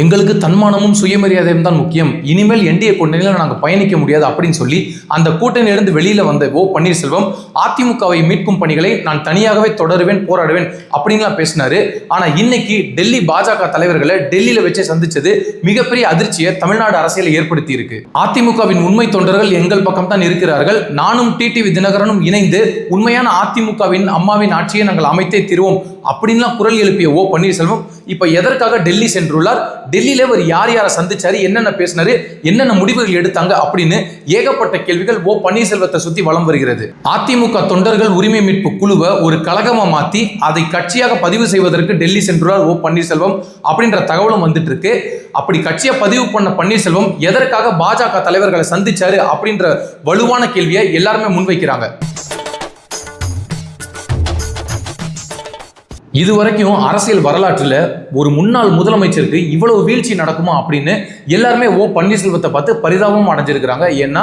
எங்களுக்கு தன்மானமும் சுயமரியாதையும் தான் முக்கியம். இனிமேல் என்டிஏ கூட்டணியில் நாங்கள் பயணிக்க முடியாது அப்படின்னு சொல்லி அந்த கூட்டணியிலிருந்து வெளியில் வந்த ஓ பன்னீர்செல்வம் அதிமுகவை மீட்கும் பணிகளை நான் தனியாகவே தொடருவேன் போராடுவேன் அப்படின்லாம் பேசினாரு. ஆனால் இன்னைக்கு டெல்லி பாஜக தலைவர்களை டெல்லியில் வச்சு சந்திச்சது மிகப்பெரிய அதிர்ச்சியை தமிழ்நாடு அரசியல் ஏற்படுத்தி இருக்கு அதிமுகவின் உண்மை தொண்டர்கள் எங்கள் பக்கம் தான் இருக்கிறார்கள். நானும் டிடிவி தினகரனும் இணைந்து உண்மையான அதிமுகவின் அம்மாவின் ஆட்சியை நாங்கள் அமைத்தே தீர்வோம் அப்படின்லாம் குரல் எழுப்பிய ஓ பன்னீர்செல்வம் இப்போ எதற்காக டெல்லி சென்றுள்ளார்? டெல்லியில அவர் யார் யாரை சந்திச்சாரு என்னென்ன பேசினாரு என்னென்ன முடிவுகள் எடுத்தாங்க அப்படின்னு ஏகப்பட்ட கேள்விகள் ஓ பன்னீர்செல்வத்தை சுத்தி வலம் வருகிறது. அதிமுக தொண்டர்கள் உரிமை மீட்பு குழுவை ஒரு கழகமா மாத்தி அதை கட்சியாக பதிவு செய்வதற்கு டெல்லி சென்றுள்ளார் ஓ பன்னீர்செல்வம் அப்படின்ற தகவலும் வந்துட்டு இருக்கு அப்படி கட்சியை பதிவு பண்ண பன்னீர்செல்வம் எதற்காக பாஜக தலைவர்களை சந்திச்சாரு அப்படின்ற வலுவான கேள்வியை எல்லாருமே முன்வைக்கிறாங்க. இதுவரைக்கும் அரசியல் வரலாற்றில் ஒரு முன்னாள் முதலமைச்சருக்கு இவ்வளவு வீழ்ச்சி நடக்குமா அப்படின்னு எல்லாருமே ஓ பன்னீர்செல்வத்தை பார்த்து பரிதாபம் அடைஞ்சிருக்கிறாங்க. ஏன்னா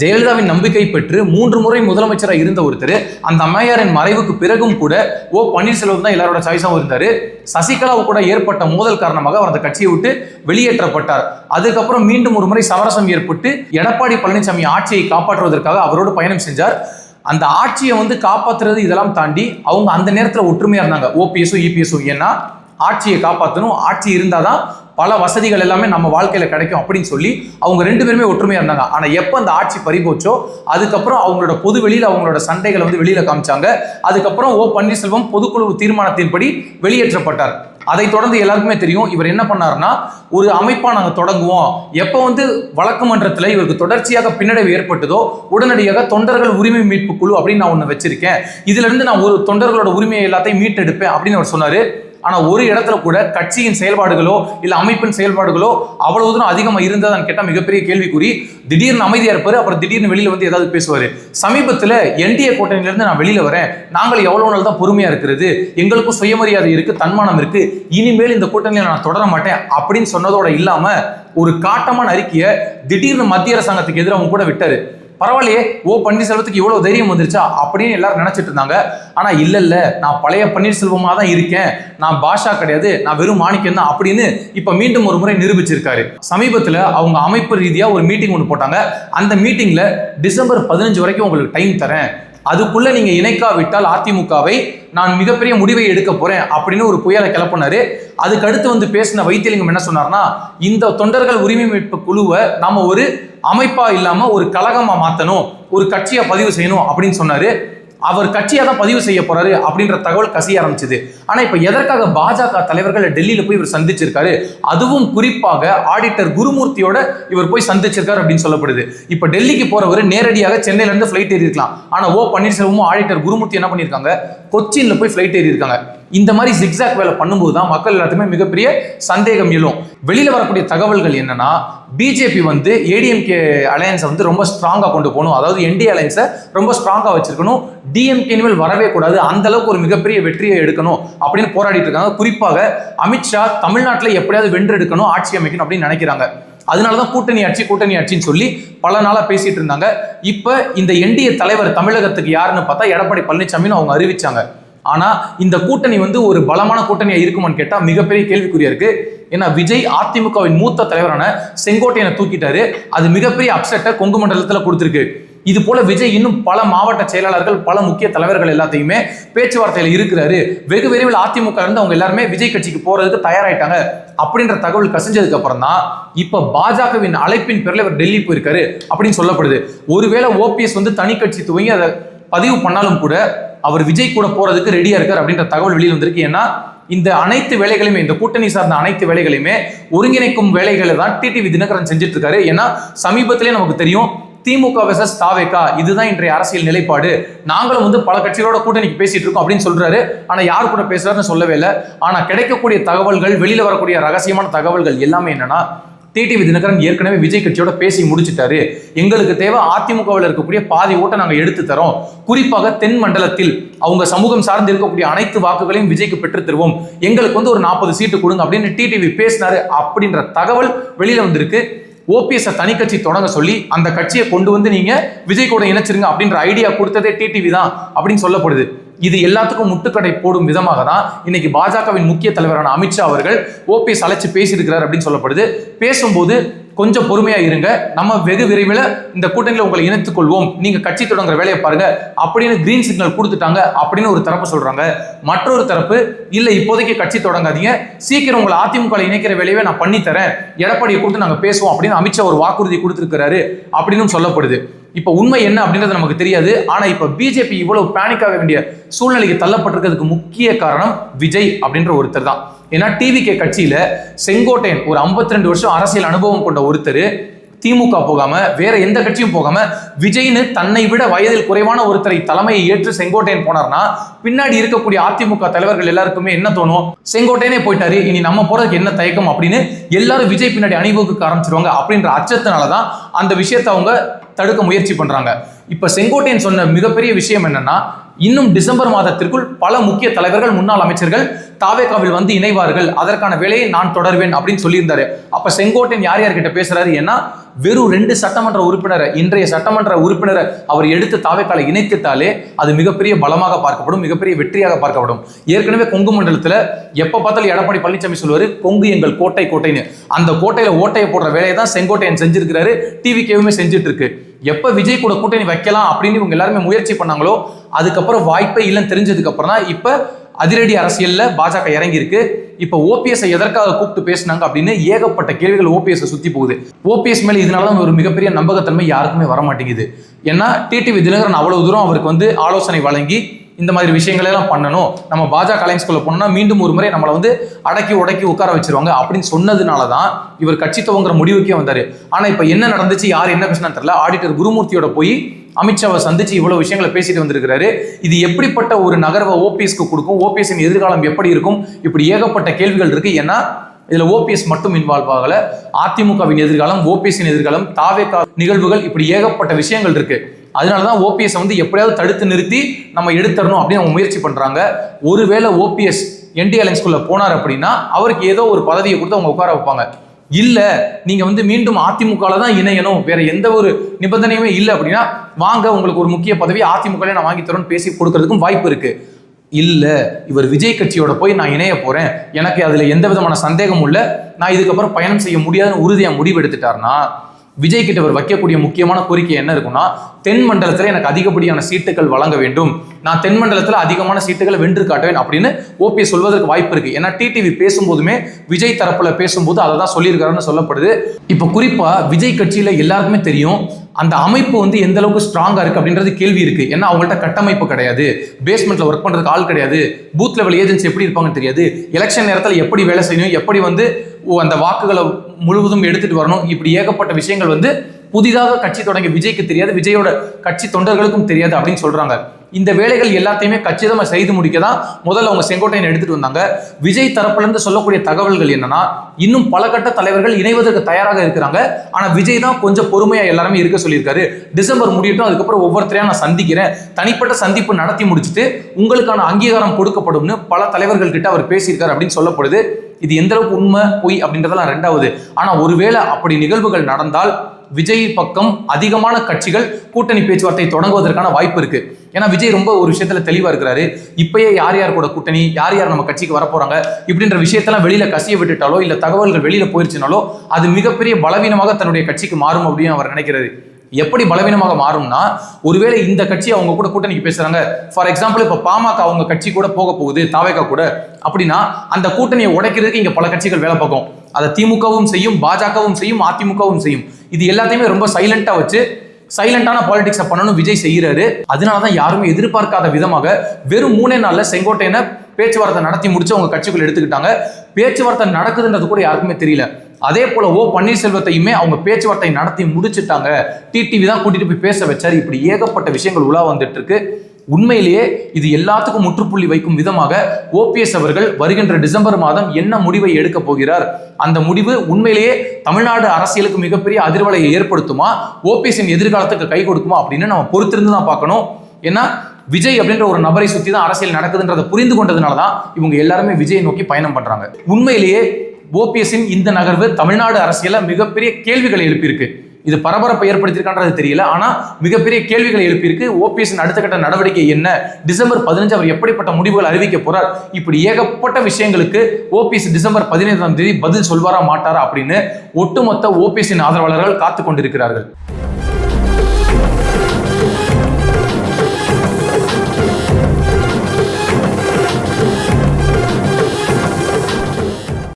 ஜெயலலிதாவின் நம்பிக்கை பெற்று மூன்று முறை முதலமைச்சராக இருந்த ஒருத்தர் அந்த அம்மையாரின் மறைவுக்கு பிறகும் கூட ஓ பன்னீர்செல்வம் தான் எல்லாரோட சாய்ஸாகவும் இருந்தார். சசிகலாவு கூட ஏற்பட்ட மோதல் காரணமாக அவர் அந்த கட்சியை விட்டு வெளியேற்றப்பட்டார். அதுக்கப்புறம் மீண்டும் ஒரு முறை சமரசம் ஏற்பட்டு எடப்பாடி பழனிசாமி ஆட்சியை காப்பாற்றுவதற்காக அவரோடு பயணம் செஞ்சார். அந்த ஆட்சியை வந்து காப்பாத்துறது இதெல்லாம் தாண்டி அவங்க அந்த நேரத்தில் ஒற்றுமையாக இருந்தாங்க. ஓபிஎஸும் இபிஎஸும் ஏன்னா ஆட்சியை காப்பாற்றணும் ஆட்சி இருந்தால் தான் பல வசதிகள் எல்லாமே நம்ம வாழ்க்கையில் கிடைக்கும் அப்படின்னு சொல்லி அவங்க ரெண்டு பேருமே ஒற்றுமையாக இருந்தாங்க. ஆனால் எப்போ அந்த ஆட்சி பறிபோச்சோ அதுக்கப்புறம் அவங்களோட பொது வெளியில் அவங்களோட சண்டைகளை வந்து வெளியில் காமிச்சாங்க. அதுக்கப்புறம் ஓ பன்னீர்செல்வம் பொதுக்குழு தீர்மானத்தின்படி வெளியேற்றப்பட்டார். அதை தொடர்ந்து எல்லாருக்குமே தெரியும் இவர் என்ன பண்ணாருன்னா ஒரு அமைப்பா நாங்கள் தொடங்குவோம். எப்போ வந்து வழக்கு மன்றத்தில் இவருக்கு தொடர்ச்சியாக பின்னடைவு ஏற்பட்டதோ உடனடியாக தொண்டர்கள் உரிமை மீட்பு குழு அப்படின்னு நான் ஒன்று வச்சிருக்கேன். இதுல இருந்து நான் ஒரு தொண்டர்களோட உரிமையை எல்லாத்தையும் மீட்டெடுப்பேன் அப்படின்னு அவர் சொன்னாரு. ஆனால் ஒரு இடத்துல கூட கட்சியின் செயல்பாடுகளோ இல்லை அமைப்பின் செயல்பாடுகளோ அவ்வளவு தூரம் அதிகமாக இருந்ததான்னு கேட்டால் மிகப்பெரிய கேள்விக்குறி. திடீர்னு அமைதியாக இருப்பார் அப்புறம் திடீர்னு வெளியில் வந்து ஏதாவது பேசுவார். சமீபத்தில் என்டிஏ கூட்டணியிலேருந்து நான் வெளியில் வரேன். நாங்கள் எவ்வளோ நாள் தான் பொறுமையாக இருக்கிறது? எங்களுக்கும் சுயமரியாதை இருக்குது தன்மானம் இருக்குது இனிமேல் இந்த கூட்டணியில் நான் தொடர மாட்டேன் அப்படின்னு சொன்னதோட இல்லாமல் ஒரு காட்டமான அறிக்கையை திடீர்னு மத்திய அரசாங்கத்துக்கு எதிராக அவங்க கூட விட்டார். பரவாயில்லையே ஓ பன்னீர்செல்வத்துக்கு இவ்வளவு தைரியம் வந்துருச்சா? அப்படின்னு எல்லாரும் நினைச்சிட்டு இருந்தாங்க. ஆனா இல்ல இல்ல நான் பழைய பன்னீர்செல்வமா தான் இருக்கேன். நான் பாஷா கிடையாது நான் வெறும் மாணிக்கம் தான் அப்படின்னு இப்ப மீண்டும் ஒரு முறை நிரூபிச்சிருக்காரு. சமீபத்துல அவங்க அமைப்பு ரீதியா ஒரு மீட்டிங் ஒன்று போட்டாங்க. அந்த மீட்டிங்ல டிசம்பர் பதினஞ்சு வரைக்கும் உங்களுக்கு டைம் தரேன். அதுக்குள்ள நீங்க இணைக்காவிட்டால் அதிமுகவை நான் மிகப்பெரிய முடிவை எடுக்க போறேன் அப்படின்னு ஒரு புயலை கிளப்பினாரு. அதுக்கு அடுத்து வந்து பேசின வைத்தியலிங்கம் என்ன சொன்னார்னா இந்த தொண்டர்கள் உரிமை மீட்பு குழுவை நாம ஒரு அமைப்பா இல்லாம ஒரு கழகமா மாத்தணும் ஒரு கட்சியை பதிவு செய்யணும் அப்படின்னு சொன்னாரு. அவர் கட்சியை தான் பதிவு செய்ய போறாரு அப்படின்ற தகவல் கசிய ஆரம்பிச்சது. ஆனா இப்ப எதற்காக பாஜக தலைவர்கள் டெல்லியில போய் இவர் சந்திச்சிருக்காரு? அதுவும் குறிப்பாக ஆடிட்டர் குருமூர்த்தியோட இவர் போய் சந்திச்சிருக்காரு அப்படின்னு சொல்லப்படுது. இப்ப டெல்லிக்கு போறவர் நேரடியாக சென்னையில இருந்து ஃபிளைட் ஏறி இருக்கலாம் ஆனா ஓ பன்னீர்செல்வமும் ஆடிட்டர் குருமூர்த்தி என்ன பண்ணியிருக்காங்க? கொச்சின்ல போய் ஃபிளைட் ஏறி இருக்காங்க இந்த மாதிரி ஜிக்ஸாக் வேலை பண்ணும்போது தான் மக்கள் எல்லாத்துக்குமே மிகப்பெரிய சந்தேகம் எழும். வெளியில் வரக்கூடிய தகவல்கள் என்னன்னா பிஜேபி வந்து ஏடிஎம்கே அலையன்ஸை வந்து ரொம்ப ஸ்ட்ராங்காக கொண்டு போகணும். அதாவது என்டி அலையன்ஸை ரொம்ப ஸ்ட்ராங்காக வச்சிருக்கணும். டிஎம்கே இனிமேல் வரவே கூடாது. அந்த அளவுக்கு ஒரு மிகப்பெரிய வெற்றியை எடுக்கணும் அப்படின்னு போராடிட்டு இருக்காங்க. குறிப்பாக அமித்ஷா தமிழ்நாட்டில் எப்படியாவது வென்று எடுக்கணும் ஆட்சி அமைக்கணும் அப்படின்னு நினைக்கிறாங்க. அதனால தான் கூட்டணி ஆட்சி கூட்டணி ஆட்சின்னு சொல்லி பல நாளாக பேசிட்டு இருந்தாங்க. இப்போ இந்த என்டிஏ தலைவர் தமிழகத்துக்கு யாருன்னு பார்த்தா எடப்பாடி பழனிசாமின்னு அவங்க அறிவிச்சாங்க. ஆனால் இந்த கூட்டணி வந்து ஒரு பலமான கூட்டணியாக இருக்குமான்னு கேட்டால் மிகப்பெரிய கேள்விக்குறியா இருக்கு. ஏன்னா விஜய் அதிமுகவின் மூத்த தலைவரான செங்கோட்டையனை தூக்கிட்டாரு. அது மிகப்பெரிய அப்செட்டை கொங்கு மண்டலத்தில் கொடுத்துருக்கு. இது போல விஜய் இன்னும் பல மாவட்ட செயலாளர்கள் பல முக்கிய தலைவர்கள் எல்லாத்தையுமே பேச்சுவார்த்தையில் இருக்கிறாரு. வெகு விரைவில் அதிமுக இருந்து அவங்க எல்லாருமே விஜய் கட்சிக்கு போறதுக்கு தயாராயிட்டாங்க அப்படின்ற தகவல் கசிஞ்சதுக்கு அப்புறம் தான் இப்ப பாஜகவின் அழைப்பின் பேரில் இவர் டெல்லி போயிருக்காரு அப்படின்னு சொல்லப்படுது. ஒருவேளை ஓபிஎஸ் வந்து தனி கட்சி துவங்கி அதை பதிவு பண்ணாலும் கூட அவர் விஜய் கூட போறதுக்கு ரெடியா இருக்கார் அப்படின்ற தகவல் வெளியில் வந்திருக்கு. ஏன்னா இந்த அனைத்து வேலைகளையுமே இந்த கூட்டணி சார்ந்த அனைத்து வேலைகளையுமே ஒருங்கிணைக்கும் வேலைகளை தான் டிடிவி தினகரன் செஞ்சுட்டு இருக்காரு ஏன்னா சமீபத்திலே நமக்கு தெரியும் திமுக வெசஸ் தாவேக்கா இதுதான் இன்றைய அரசியல் நிலைப்பாடு. நாங்களும் வந்து பல கட்சிகளோட கூட்டணிக்கு பேசிட்டு இருக்கோம் அப்படின்னு சொல்றாரு. ஆனா யார் கூட பேசுறாருன்னு சொல்லவே இல்லை. ஆனா கிடைக்கக்கூடிய தகவல்கள் வெளியில வரக்கூடிய ரகசியமான தகவல்கள் எல்லாமே என்னன்னா டிடிவி தினகரன் ஏற்கனவே விஜய் கட்சியோட பேசி முடிச்சுட்டாரு. எங்களுக்கு தேவை அதிமுகவில் இருக்கக்கூடிய பாதி ஓட்டை நாங்கள் எடுத்து தரோம். குறிப்பாக தென் மண்டலத்தில் அவங்க சமூகம் சார்ந்து இருக்கக்கூடிய அனைத்து வாக்குகளையும் விஜய்க்கு பெற்று தருவோம். எங்களுக்கு வந்து ஒரு நாற்பது சீட்டு கொடுங்க அப்படின்னு டிடிவி பேசினாரு அப்படின்ற தகவல் வெளியில வந்திருக்கு. ஓபிஎஸ்ஸை தனி கட்சி தொடங்க சொல்லி அந்த கட்சியை கொண்டு வந்து நீங்க விஜய் கூட இணைச்சிருங்க அப்படின்ற ஐடியா கொடுத்ததே டிடிவி தான் அப்படின்னு சொல்லப்படுது. இது எல்லாத்துக்கும் முட்டுக்கடை போடும் விதமாக தான் இன்னைக்கு பாஜகவின் முக்கிய தலைவரான அமித்ஷா அவர்கள் ஓபிஎஸ் அழைச்சு பேசியிருக்கிறார் அப்படின்னு சொல்லப்படுது. பேசும்போது கொஞ்சம் பொறுமையா இருங்க. நம்ம வெகு விரைவில் இந்த கூட்டணியில் உங்களை இணைத்துக் கொள்வோம். நீங்க கட்சி தொடங்குற வேலையை பாருங்க. அப்படின்னு கிரீன் சிக்னல் கொடுத்துட்டாங்க அப்படின்னு ஒரு தரப்பு சொல்றாங்க. மற்றொரு தரப்பு இல்ல இப்போதைக்கு கட்சி தொடங்காதீங்க. சீக்கிரம் உங்களை அதிமுக இணைக்கிற வேலையை நான் பண்ணி தரேன் எடப்பாடியை கொடுத்து நாங்க பேசுவோம் அப்படின்னு அமித்ஷா ஒரு வாக்குறுதி கொடுத்திருக்கிறாரு. அப்படின்னு சொல்லப்படுது. இப்போ உண்மை என்ன அப்படின்றது நமக்கு தெரியாது. ஆனால் இப்போ பிஜேபி இவ்வளவு பேனிக் ஆக வேண்டிய சூழ்நிலைக்கு தள்ளப்பட்டிருக்கிறதுக்கு முக்கிய காரணம் விஜய் அப்படின்ற ஒருத்தர் தான். ஏன்னா டிவிகே கட்சியில செங்கோட்டையன் ஒரு 52 வருஷம் அரசியல் அனுபவம் கொண்ட ஒருத்தர். திமுக போகாம வேற எந்த கட்சியும் போகாம விஜய்னு தன்னை விட வயதில் குறைவான ஒருத்தரை தலைமையை ஏற்று செங்கோட்டையன் போனார்னா பின்னாடி இருக்கக்கூடிய அதிமுக தலைவர்கள் எல்லாருக்குமே என்ன தோணும்? செங்கோட்டையனே போயிட்டாரு இனி நம்ம போறதுக்கு என்ன தயக்கம் அப்படின்னு எல்லாரும் விஜய் பின்னாடி அணிவகுக்க ஆரம்பிச்சிருவாங்க அப்படின்ற அச்சத்தினால தான் அந்த விஷயத்தை அவங்க தடுக்க முயற்சி பண்றாங்க. இப்ப செங்கோட்டையன் சொன்ன மிகப்பெரிய விஷயம் என்னன்னா இன்னும் டிசம்பர் மாதத்திற்குள் பல முக்கிய தலைவர்கள் முன்னாள் அமைச்சர்கள் தாவேகாவில் வந்து இணைவார்கள். அதற்கான வேலையை நான் தொடர்வேன் அப்படின்னு சொல்லியிருந்தாரு. அப்ப செங்கோட்டையன் யார் யார்கிட்ட பேசுறாரு ஏன்னா வெறும் ரெண்டு சட்டமன்ற உறுப்பினரை இன்றைய சட்டமன்ற உறுப்பினரை அவர் எடுத்து தாவேக்கால இணைத்துட்டாலே அது மிகப்பெரிய பலமாக பார்க்கப்படும் மிகப்பெரிய வெற்றியாக பார்க்கப்படும். ஏற்கனவே கொங்கு மண்டலத்துல எப்ப பார்த்தாலும் எடப்பாடி பழனிசாமி சொல்லுவாரு கொங்கு எங்கள் கோட்டை கோட்டைன்னு. அந்த கோட்டையில ஓட்டையை போடுற வேலையை தான் செங்கோட்டையன் செஞ்சிருக்கிறாரு டிவி கேவுமே செஞ்சுட்டு இருக்கு. எப்போ விஜய் கூட கூட்டணி வைக்கலாம் அப்படின்னு இவங்க எல்லாருமே முயற்சி பண்ணாங்களோ அதுக்கப்புறம் வாய்ப்பே இல்லைன்னு தெரிஞ்சதுக்கப்புறம் தான் இப்போ அதிரடி அரசியலில் பாஜக இறங்கியிருக்கு. இப்போ ஓபிஎஸ்ஐ எதற்காக கூப்பிட்டு பேசினாங்க அப்படின்னு ஏகப்பட்ட கேள்விகள் ஓபிஎஸ் சுற்றி போகுது. ஓபிஎஸ் மேலே இதனால தான் ஒரு மிகப்பெரிய நம்பகத்தன்மை யாருக்குமே வர மாட்டேங்குது ஏன்னா டிடிவி தினகரன் அவ்வளவு தூரம் அவருக்கு வந்து ஆலோசனை வழங்கி இந்த மாதிரி விஷயங்களெல்லாம் பண்ணணும். நம்ம பாஜக அலைன்ஸ்குள்ள போனோம்னா மீண்டும் ஒரு முறை நம்மளை வந்து அடக்கி உடக்கி உட்கார வச்சிருவாங்க. அப்படின்னு சொன்னதுனால தான் இவர் கட்சி துவங்குற முடிவுக்கே வந்தார். ஆனால் இப்போ என்ன நடந்துச்சு யார் என்ன பேசினா தெரியல. ஆடிட்டர் குருமூர்த்தியோட போய் அமித்ஷாவை சந்திச்சு இவ்வளவு விஷயங்களை பேசிட்டு வந்திருக்கிறாரு. இது எப்படிப்பட்ட ஒரு நகர்வை ஓபிஎஸ்க்கு கொடுக்கும்? ஓபிஎஸ்ஸின் எதிர்காலம் எப்படி இருக்கும்? இப்படி ஏகப்பட்ட கேள்விகள் இருக்கு. ஏன்னா இதுல ஓபிஎஸ் மட்டும் இன்வால்வ் ஆகல. அதிமுகவின் எதிர்காலம் ஓபிஎஸ்ஸின் எதிர்காலம் தாவேகா நிகழ்வுகள் இப்படி ஏகப்பட்ட விஷயங்கள் இருக்கு. அதனால தான் ஓபிஎஸ் வந்து எப்படியாவது தடுத்து நிறுத்தி நம்ம எடுத்துடணும் அப்படின்னு அவங்க முயற்சி பண்ணுறாங்க ஒருவேளை ஓபிஎஸ் என்டி ஸ்கூலில் போனார் அப்படின்னா அவருக்கு ஏதோ ஒரு பதவியை கொடுத்து அவங்க உட்கார வைப்பாங்க. இல்லை நீங்கள் வந்து மீண்டும் அதிமுகவில் தான் இணையணும். வேற எந்த ஒரு நிபந்தனையுமே இல்லை அப்படின்னா வாங்க உங்களுக்கு ஒரு முக்கிய பதவி அதிமுகவில் நான் வாங்கி தரோன்னு பேசி கொடுக்கறதுக்கும் வாய்ப்பு இருக்குது இல்லை இவர் விஜய் கட்சியோட போய் நான் இணைய போகிறேன் எனக்கு அதில் எந்த விதமான சந்தேகமும் இல்லை. நான் இதுக்கப்புறம் பயணம் செய்ய முடியாதுன்னு உறுதியாக முடிவு எடுத்துட்டாருன்னா விஜய் கிட்ட அவர் வைக்கக்கூடிய முக்கியமான கோரிக்கை என்ன இருக்கும்னா தென் மண்டலத்தில் எனக்கு அதிகப்படியான சீட்டுகள் வழங்க வேண்டும். நான் தென் மண்டலத்தில் அதிகமான சீட்டுகளை வென்று காட்டுவேன் அப்படின்னு ஓபிஎஸ் சொல்வதற்கு வாய்ப்பு இருக்கு. ஏன்னா டிடிவி பேசும்போதுமே விஜய் தரப்புல பேசும்போது அதை தான் சொல்லியிருக்காருன்னு சொல்லப்படுது. இப்போ குறிப்பா விஜய் கட்சியில எல்லாருக்குமே தெரியும் அந்த அமைப்பு வந்து எந்த அளவுக்கு ஸ்ட்ராங்கா இருக்கு அப்படின்றது கேள்வி இருக்கு. ஏன்னா அவங்கள்ட்ட கட்டமைப்பு கிடையாது. பேஸ்மெண்ட்ல ஒர்க் பண்றதுக்கு ஆள் கிடையாது. பூத் லெவல் ஏஜென்சி எப்படி இருப்பாங்கன்னு தெரியாது. எலெக்ஷன் நேரத்தில் எப்படி வேலை செய்யணும் எப்படி வந்து அந்த வாக்குகளை முழுவதும் எடுத்துட்டு வரணும். இப்படி ஏகப்பட்ட விஷயங்கள் வந்து புதிதாக கட்சி தொடங்கிய விஜய்க்கு தெரியாது விஜயோட கட்சி தொண்டர்களுக்கும் தெரியாது அப்படின்னு சொல்றாங்க. இந்த வேலைகள் எல்லாத்தையுமே கச்சிதமாக செய்து முடிக்க தான் முதல்ல அவங்க செங்கோட்டையன் எடுத்துட்டு வந்தாங்க. விஜய் தரப்புலேருந்து சொல்லக்கூடிய தகவல்கள் என்னன்னா இன்னும் பல கட்ட தலைவர்கள் இணைவதற்கு தயாராக இருக்கிறாங்க. ஆனால் விஜய் தான் கொஞ்சம் பொறுமையாக எல்லாருமே இருக்க சொல்லியிருக்காரு. டிசம்பர் முடியட்டும் அதுக்கப்புறம் ஒவ்வொருத்தரையும் நான் சந்திக்கிறேன். தனிப்பட்ட சந்திப்பு நடத்தி முடிச்சுட்டு உங்களுக்கான அங்கீகாரம் கொடுக்கப்படும்னு பல தலைவர்கள் கிட்ட அவர் பேசியிருக்காரு அப்படின்னு சொல்லப்படுது. இது எந்த அளவுக்கு உண்மை பொய் அப்படின்றதெல்லாம் ரெண்டாவது. ஆனா ஒருவேளை அப்படி நிகழ்வுகள் நடந்தால் விஜய் பக்கம் அதிகமான கட்சிகள் கூட்டணி பேச்சுவார்த்தை தொடங்குவதற்கான வாய்ப்பு இருக்கு. ஏன்னா விஜய் ரொம்ப ஒரு விஷயத்துல தெளிவா இருக்கிறாரு. இப்பயே யார் யார் கூட கூட்டணி யார் யார் நம்ம கட்சிக்கு வர போறாங்க இப்படின்ற விஷயத்தெல்லாம் வெளியில கசிய விட்டுட்டாலோ இல்ல தகவல்கள் வெளியில போயிருச்சுனாலோ அது மிகப்பெரிய பலவீனமாக தன்னுடைய கட்சிக்கு மாறும் அப்படின்னு அவர் நினைக்கிறாரு. எப்படி பலவீனமாக மாறும்னா ஒருவேளை இந்த கட்சி அவங்க கூட கூட்டணிக்கு பேசுறாங்க. ஃபார் எக்ஸாம்பிள் இப்ப பாமக அவங்க கட்சி கூட போக போகுது தாவேகா கூட. அப்படின்னா அந்த கூட்டணியை உடைக்கிறதுக்கு இங்க பல கட்சிகள் வேலை பார்க்கும். அதை திமுகவும் செய்யும் பாஜகவும் செய்யும் அதிமுகவும் செய்யும். இது எல்லாத்தையுமே ரொம்ப சைலண்டா வச்சு சைலண்டான பாலிடிக்ஸை பண்ணணும் விஜய் செய்கிறாரு அதனால தான் யாருமே எதிர்பார்க்காத விதமாக வெறும் மூணே நாள்ல செங்கோட்டையனை பேச்சுவார்த்தை நடத்தி முடிச்சு அவங்க கட்சிக்குள்ள எடுத்துக்கிட்டாங்க. பேச்சுவார்த்தை நடக்குதுன்றது கூட யாருக்குமே தெரியல. அதே போல ஓ பன்னீர்செல்வத்தையுமே அவங்க பேச்சுவார்த்தை நடத்தி முடிச்சுட்டாங்க. டிடிவி தான் கூட்டிட்டு போய் பேச வச்சாரு. இப்படி ஏகப்பட்ட விஷயங்கள் உலா வந்துட்டு இருக்கு உண்மையிலேயே இது எல்லாத்துக்கும் முற்றுப்புள்ளி வைக்கும் விதமாக ஓபிஎஸ் அவர்கள் வருகின்ற டிசம்பர் மாதம் என்ன முடிவை எடுக்க போகிறார்? அந்த முடிவு உண்மையிலேயே தமிழ்நாடு அரசியலுக்கு மிகப்பெரிய அதிர்வலையை ஏற்படுத்துமா? ஓபிஎஸ்ஸின் எதிர்காலத்துக்கு கை கொடுக்குமா? அப்படின்னு நம்ம பொறுத்திருந்து தான் பார்க்கணும். ஏன்னா விஜய் அப்படின்ற ஒரு நபரை சுத்தி தான் அரசியல் நடக்குதுன்றதை புரிந்து கொண்டதுனால தான் இவங்க எல்லாருமே விஜயை நோக்கி பயணம் பண்றாங்க. உண்மையிலேயே ஓபிஎஸ்ஸின் இந்த நகர்வு தமிழ்நாடு அரசியல மிகப்பெரிய கேள்விகளை எழுப்பியிருக்கு. இது பரபரப்பை ஏற்படுத்தியிருக்கான்றது தெரியல. ஆனா மிகப்பெரிய கேள்விகளை எழுப்பியிருக்கு. ஓபிஎஸ் அடுத்த கட்ட நடவடிக்கை என்ன? டிசம்பர் பதினஞ்சு அவர் எப்படிப்பட்ட முடிவுகள் அறிவிக்க போறார்? இப்படி ஏகப்பட்ட விஷயங்களுக்கு ஓபிஎஸ் டிசம்பர் பதினைந்தாம் தேதி பதில் சொல்வாரா மாட்டாரா அப்படின்னு ஒட்டுமொத்த ஓபிஎஸ்ஸின் ஆதரவாளர்கள் காத்து கொண்டிருக்கிறார்கள்